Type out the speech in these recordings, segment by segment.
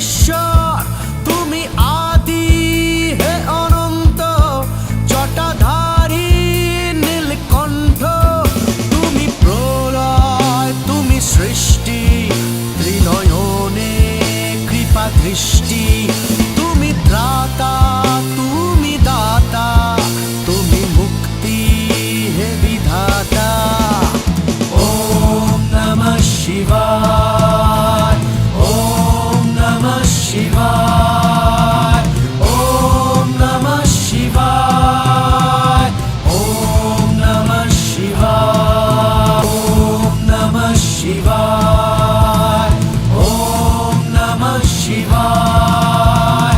special Shivaya. Om Namah Shivaya. Om Namah Shivaya. Om Namah Shivaya. Om Namah Shivaya.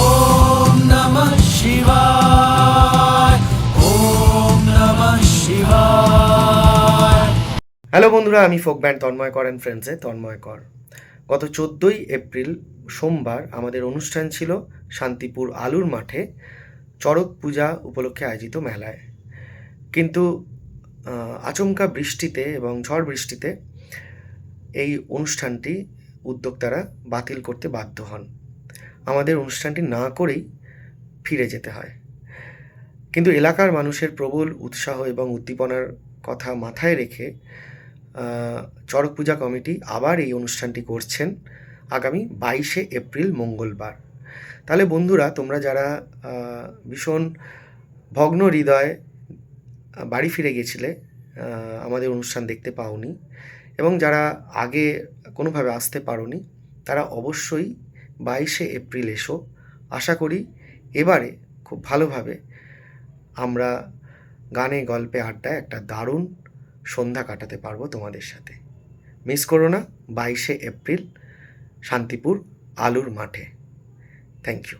Om Namah Shivaya. Om Namah Shivaya. Hello বন্ধুরা আমি folk band Tanmoy করেন ফ্রেন্ডসে তন্ময় কর গত চোদ্দোই April সোমবার আমাদের অনুষ্ঠান ছিল শান্তিপুর আলুর মাঠে চড়ক পূজা উপলক্ষে আয়োজিত মেলায়। কিন্তু আচমকা বৃষ্টিতে এবং ঝড় বৃষ্টিতে এই অনুষ্ঠানটি উদ্যোক্তারা বাতিল করতে বাধ্য হন। আমাদের অনুষ্ঠানটি না করেই ফিরে যেতে হয়। কিন্তু এলাকার মানুষের প্রবল উৎসাহ এবং উদ্দীপনার কথা মাথায় রেখে চড়ক পূজা কমিটি আবার এই অনুষ্ঠানটি করছেন আগামী বাইশে এপ্রিল মঙ্গলবার। তাহলে বন্ধুরা, তোমরা যারা ভীষণ ভগ্ন হৃদয় বাড়ি ফিরে গেছিলে আমাদের অনুষ্ঠান দেখতে পাওনি এবং যারা আগে কোনোভাবে আসতে পারোনি, তারা অবশ্যই বাইশে এপ্রিল এসো। আশা করি এবারে খুব ভালোভাবে আমরা গানে গল্পে আড্ডায় একটা দারুণ সন্ধ্যা কাটাতে পারব তোমাদের সাথে। মিস করো না বাইশে এপ্রিল, শান্তিপুর, আলুর মাঠে। Thank you